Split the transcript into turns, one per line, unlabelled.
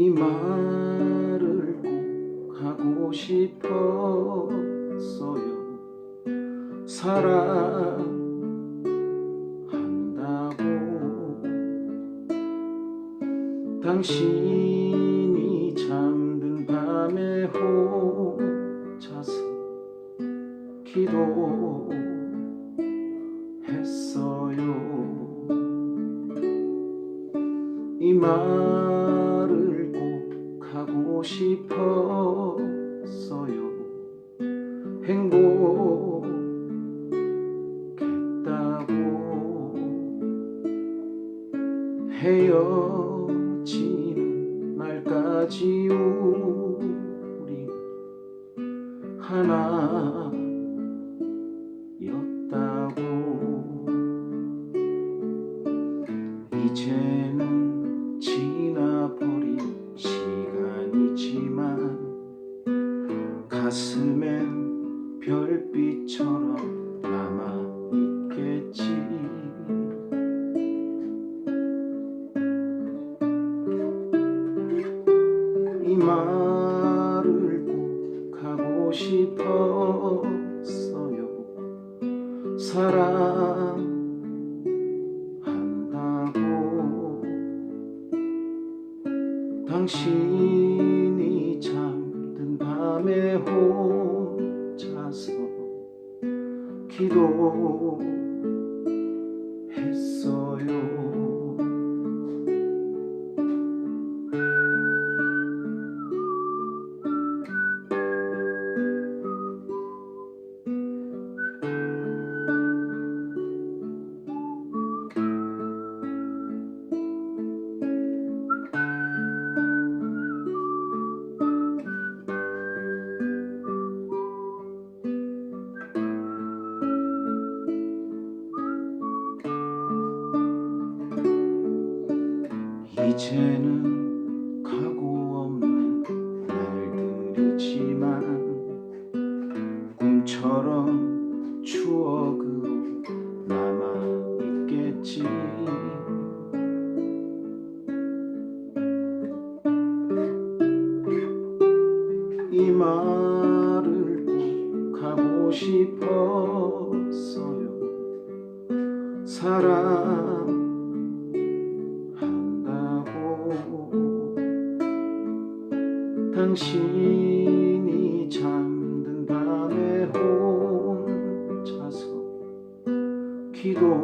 이 말을 꼭 하고 싶었어요 사랑한다고 당신이 잠든 밤에 혼자서 기도했어요 이 말. 꼭 하고 싶었어요. 행복했다고 헤어지는 날까지 우리 하나였다고. 이제 시간이지만 가슴엔 별빛처럼 남아 있겠지. 이 말을 꼭 하고 싶었어요. 당신이 잠든 밤에 혼자서 기도했어요 이제는 각오 없는 날들이지만 꿈처럼 추억으로 남아있겠지. 이 말을 꼭 하고 싶었어요. 사랑 당신이 잠든 밤에 혼자서 기도했어요